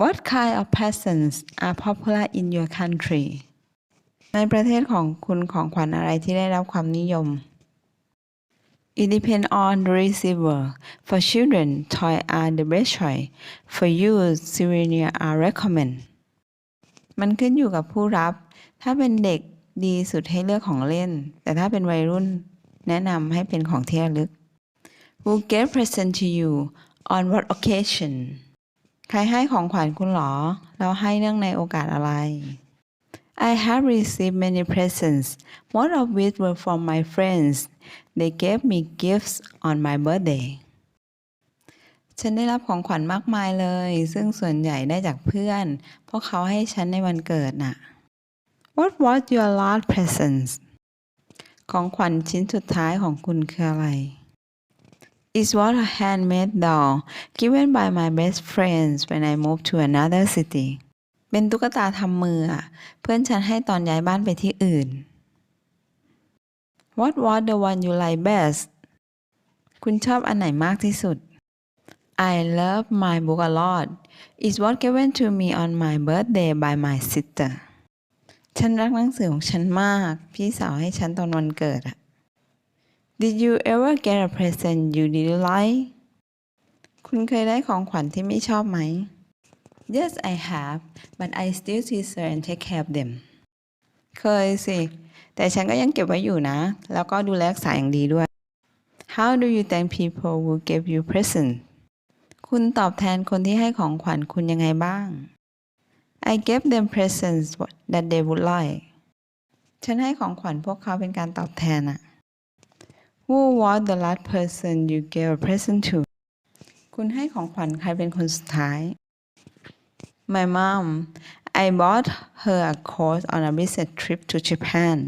What kind of presents are popular in your country ในประเทศของคุณของขวัญอะไรที่ได้รับความนิยม It depends on the receiver. For children, toys are the best choice. For youth, souvenirs are recommend. มันขึ้นอยู่กับผู้รับ ถ้าเป็นเด็กดีสุดให้เลือกของเล่น แต่ถ้าเป็นวัยรุ่น แนะนำให้เป็นของที่ระลึก Who gave present to you on what occasion ใครให้ของขวัญคุณหรอ แล้วให้เนื่องในโอกาสอะไร I have received many presents most of which were from my friends they gave me gifts on my birthday ฉันได้รับของขวัญมากมายเลย ซึ่งส่วนใหญ่ได้จากเพื่อน เพราะเขาให้ฉันในวันเกิดน่ะ What was your last present ของขวัญชิ้นสุดท้ายของคุณคืออะไร It was a handmade doll given by my best friends when I moved to another city เป็นตุ๊กตาทำมือเพื่อนฉันให้ตอนย้ายบ้านไปที่อื่น What was the one you like best คุณชอบอันไหนมากที่สุด I love my book a lot It's was given to me on my birthday by my sister ฉันรักหนังสือของฉันมาก พี่สาวให้ฉันตอนวันเกิดอะ Did you ever get a present you didn't like คุณเคยได้ของขวัญที่ไม่ชอบไหม Yes I have but I still tease her and take care of them เคยสิ แต่ฉันก็ยังเก็บไว้อยู่นะ แล้วก็ดูแลรักษาอย่างดีด้วย How do you thank people who gave you present คุณตอบแทนคนที่ให้ของขวัญคุณยังไงบ้าง I gave them presents that they would like ฉันให้ของขวัญพวกเขาเป็นการตอบแทนอะ Who was the last person you gave a present to คุณให้ของขวัญใครเป็นคนสุดท้าย My mom I bought her a coat on a business trip to Japan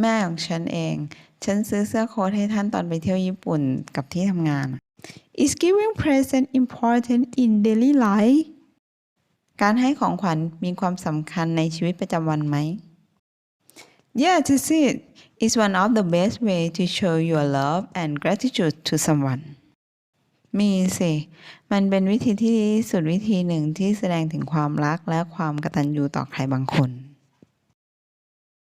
แม่ของฉันเอง ฉันซื้อเสื้อโค้ทให้ท่านตอนไปเที่ยวญี่ปุ่นกับที่ทำงาน Is giving present important in daily life การให้ของขวัญมีความสำคัญในชีวิตประจำวันไหม Yeah, to see it. is one of the best way to show your love and gratitude to someone. มีสิ มันเป็นวิธีที่ดีที่สุดวิธีหนึ่งที่แสดงถึงความรักและความกตัญญูต่อใครบางคน